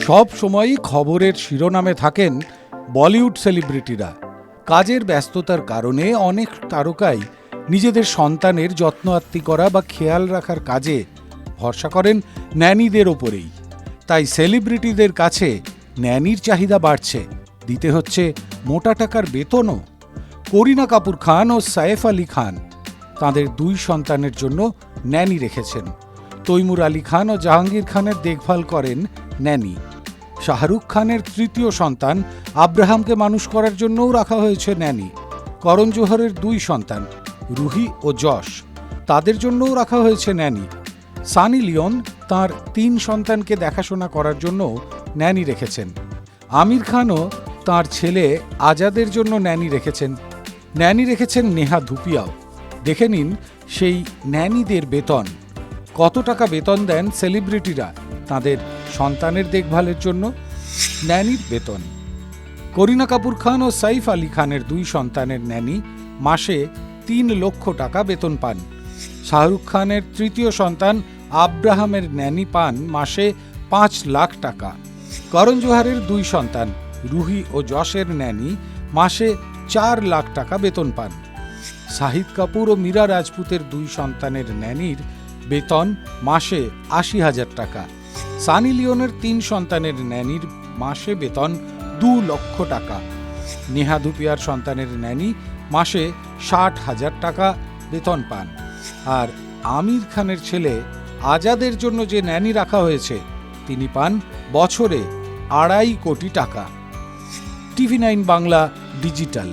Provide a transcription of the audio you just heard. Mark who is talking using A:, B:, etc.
A: সব সময়ই খবরের শিরোনামে থাকেন বলিউড সেলিব্রিটিরা। কাজের ব্যস্ততার কারণে অনেক তারকাই নিজেদের সন্তানের যত্ন আত্তি করা বা খেয়াল রাখার কাজে ভরসা করেন ন্যানিদের ওপরেই। তাই সেলিব্রিটিদের কাছে ন্যানির চাহিদা বাড়ছে। দিতে হচ্ছে মোটা টাকার বেতনও। করিনা কাপুর খান ও সাইফ আলী খান তাদের দুই সন্তানের জন্য ন্যানি রেখেছেন। তৈমুর আলী খান ও জাহাঙ্গীর খানের দেখভাল করেন ন্যানি। শাহরুখ খানের তৃতীয় সন্তান আব্রাহামকে মানুষ করার জন্যও রাখা হয়েছে ন্যানি। করণ জোহরের দুই সন্তান, রুহি ও যশ, তাদের জন্যও রাখা হয়েছে ন্যানি। সানি লিওন তার তিন সন্তানকে দেখাশোনা করার জন্য ন্যানি রেখেছেন। আমির খানও তার ছেলে আজাদের জন্য ন্যানি রেখেছেন। ন্যানি রেখেছেন নেহা ধুপিয়াও। দেখে নিন সেই ন্যানিদের বেতন। কত টাকা বেতন দেন সেলিব্রিটিরা তাদের সন্তানের দেখভালের জন্য ন্যানির বেতন। করিনা কাপুর খান ও সাইফ আলী খানের দুই সন্তানের ন্যানি মাসে তিন লক্ষ টাকা বেতন পান। শাহরুখ খানের তৃতীয় সন্তান আব্রাহামের ন্যানি পান মাসে পাঁচ লাখ টাকা। করণ জোহারের দুই সন্তান রুহি ও যশের ন্যানি মাসে চার লাখ টাকা বেতন পান। শাহিদ কাপুর ও মীরা রাজপুতের দুই সন্তানের ন্যানির বেতন মাসে আশি হাজার টাকা। সানি লিওনের তিন সন্তানের ন্যানির মাসে বেতন দু লক্ষ টাকা। নেহা ধুপিয়ার সন্তানের ন্যানি মাসে ষাট হাজার টাকা বেতন পান। আর আমির খানের ছেলে আজাদের জন্য যে ন্যানি রাখা হয়েছে, তিনি পান বছরে আড়াই কোটি টাকা। TV nine Bangla digital.